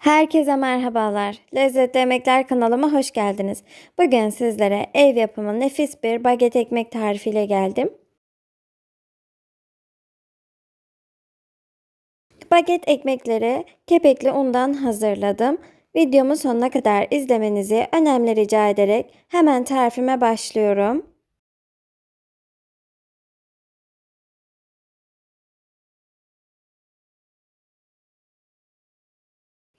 Herkese merhabalar. Lezzetli Yemekler kanalıma hoş geldiniz. Bugün sizlere ev yapımı nefis bir baget ekmek tarifiyle geldim. Baget ekmekleri kepekli undan hazırladım. Videomu sonuna kadar izlemenizi önemli rica ederek hemen tarifime başlıyorum.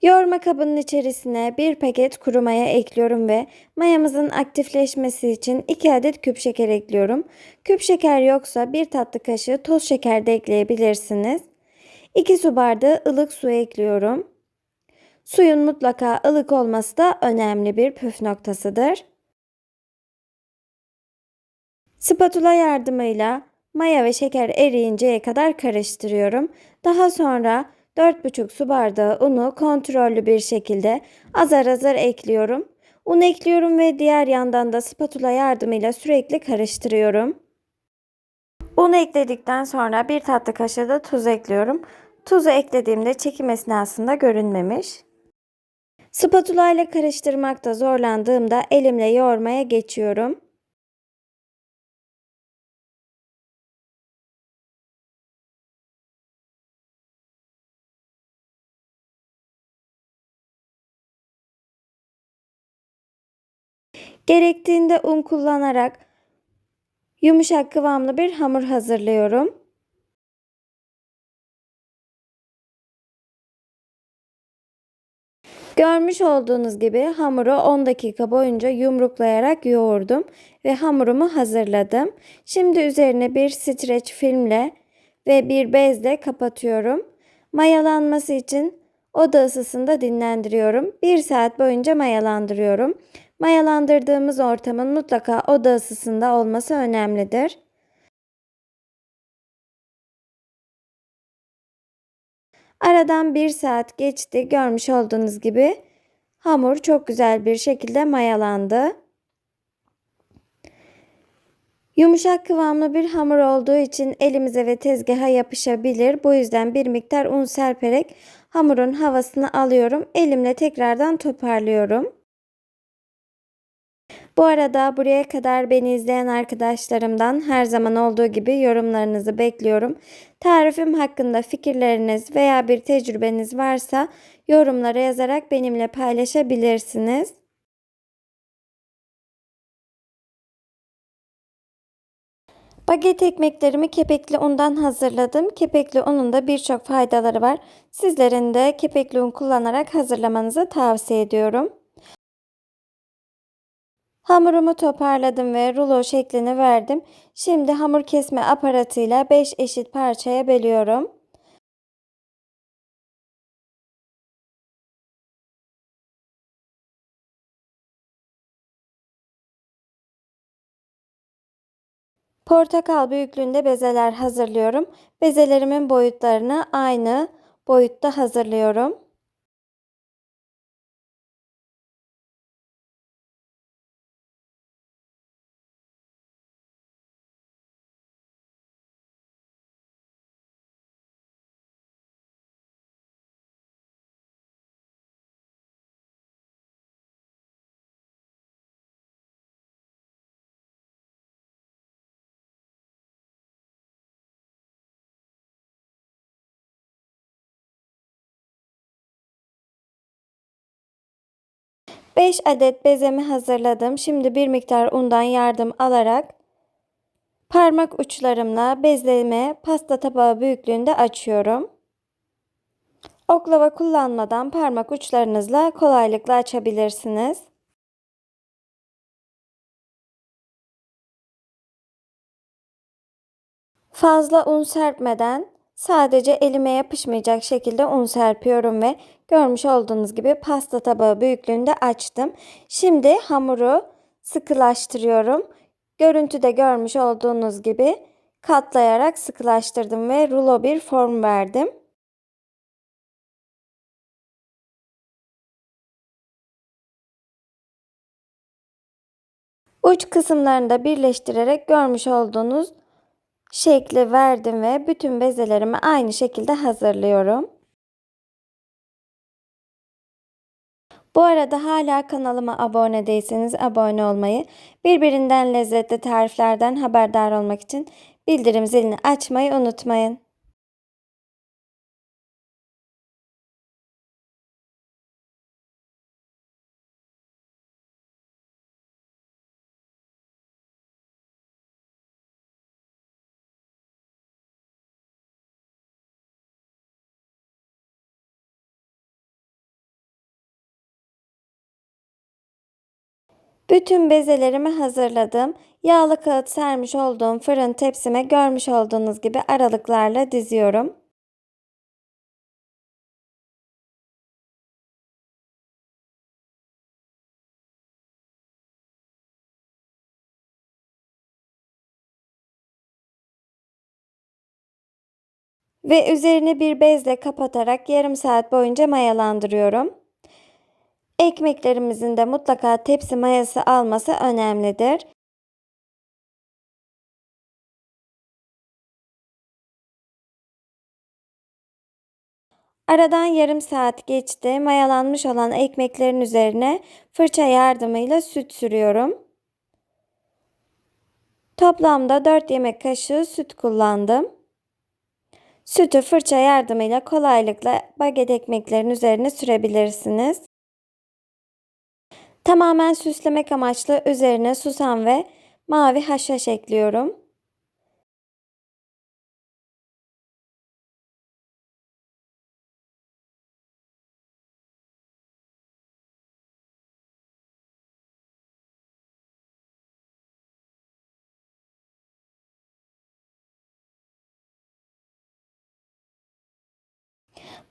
Yoğurma kabının içerisine bir paket kuru maya ekliyorum ve mayamızın aktifleşmesi için 2 adet küp şeker ekliyorum. Küp şeker yoksa 1 tatlı kaşığı toz şeker de ekleyebilirsiniz. 2 su bardağı ılık su ekliyorum. Suyun mutlaka ılık olması da önemli bir püf noktasıdır. Spatula yardımıyla maya ve şeker eriyinceye kadar karıştırıyorum. Daha sonra 4,5 su bardağı unu kontrollü bir şekilde azar azar ekliyorum. Un ekliyorum ve diğer yandan da spatula yardımıyla sürekli karıştırıyorum. Un ekledikten sonra bir tatlı kaşığı da tuz ekliyorum. Tuzu eklediğimde çekim esnasında görünmemiş. Spatula ile karıştırmakta zorlandığımda elimle yoğurmaya geçiyorum. Gerektiğinde un kullanarak yumuşak kıvamlı bir hamur hazırlıyorum. Görmüş olduğunuz gibi hamuru 10 dakika boyunca yumruklayarak yoğurdum ve hamurumu hazırladım. Şimdi üzerine bir streç filmle ve bir bezle kapatıyorum. Mayalanması için oda ısısında dinlendiriyorum. 1 saat boyunca mayalandırıyorum. Mayalandırdığımız ortamın mutlaka oda ısısında olması önemlidir. Aradan bir saat geçti. Görmüş olduğunuz gibi hamur çok güzel bir şekilde mayalandı. Yumuşak kıvamlı bir hamur olduğu için elimize ve tezgaha yapışabilir. Bu yüzden bir miktar un serperek hamurun havasını alıyorum. Elimle tekrardan toparlıyorum. Bu arada buraya kadar beni izleyen arkadaşlarımdan her zaman olduğu gibi yorumlarınızı bekliyorum. Tarifim hakkında fikirleriniz veya bir tecrübeniz varsa yorumlara yazarak benimle paylaşabilirsiniz. Baget ekmeklerimi kepekli undan hazırladım. Kepekli unun da birçok faydaları var. Sizlerin de kepekli un kullanarak hazırlamanızı tavsiye ediyorum. Hamurumu toparladım ve rulo şeklini verdim. Şimdi hamur kesme aparatıyla 5 eşit parçaya bölüyorum. Portakal büyüklüğünde bezeler hazırlıyorum. Bezelerimin boyutlarını aynı boyutta hazırlıyorum. 5 adet bezemi hazırladım. Şimdi bir miktar undan yardım alarak parmak uçlarımla bezleme pasta tabağı büyüklüğünde açıyorum. Oklava kullanmadan parmak uçlarınızla kolaylıkla açabilirsiniz. Fazla un serpmeden sadece elime yapışmayacak şekilde un serpiyorum ve görmüş olduğunuz gibi pasta tabağı büyüklüğünde açtım. Şimdi hamuru sıkılaştırıyorum. Görüntüde görmüş olduğunuz gibi katlayarak sıkılaştırdım ve rulo bir form verdim. Uç kısımlarını da birleştirerek görmüş olduğunuz şekli verdim ve bütün bezelerimi aynı şekilde hazırlıyorum. Bu arada hala kanalıma abone değilseniz abone olmayı, birbirinden lezzetli tariflerden haberdar olmak için bildirim zilini açmayı unutmayın. Bütün bezelerimi hazırladım. Yağlı kağıt sermiş olduğum fırın tepsime görmüş olduğunuz gibi aralıklarla diziyorum. Ve üzerini bir bezle kapatarak yarım saat boyunca mayalandırıyorum. Ekmeklerimizin de mutlaka tepsi mayası alması önemlidir. Aradan yarım saat geçti. Mayalanmış olan ekmeklerin üzerine fırça yardımıyla süt sürüyorum. Toplamda 4 yemek kaşığı süt kullandım. Sütü fırça yardımıyla kolaylıkla baget ekmeklerin üzerine sürebilirsiniz. Tamamen süslemek amaçlı üzerine susam ve mavi haşhaş ekliyorum.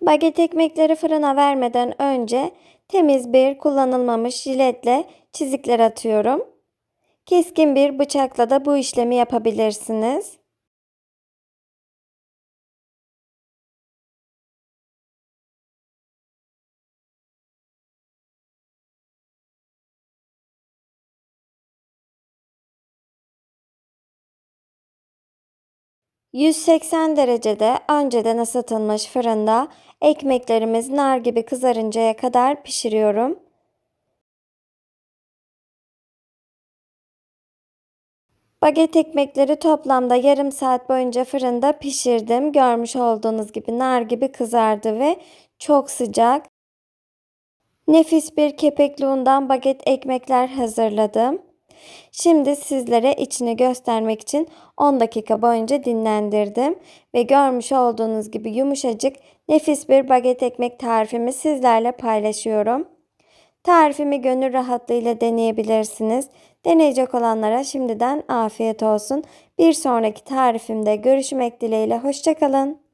Baget ekmekleri fırına vermeden önce temiz bir kullanılmamış jiletle çizikler atıyorum. Keskin bir bıçakla da bu işlemi yapabilirsiniz. ...180 derecede önceden ısıtılmış fırında ekmeklerimiz nar gibi kızarıncaya kadar pişiriyorum. Baget ekmekleri toplamda yarım saat boyunca fırında pişirdim. Görmüş olduğunuz gibi nar gibi kızardı ve çok sıcak. Nefis bir kepekli undan baget ekmekler hazırladım. Şimdi sizlere içini göstermek için 10 dakika boyunca dinlendirdim ve görmüş olduğunuz gibi yumuşacık nefis bir baget ekmek tarifimi sizlerle paylaşıyorum. Tarifimi gönül rahatlığıyla deneyebilirsiniz. Deneyecek olanlara şimdiden afiyet olsun. Bir sonraki tarifimde görüşmek dileğiyle. Hoşçakalın.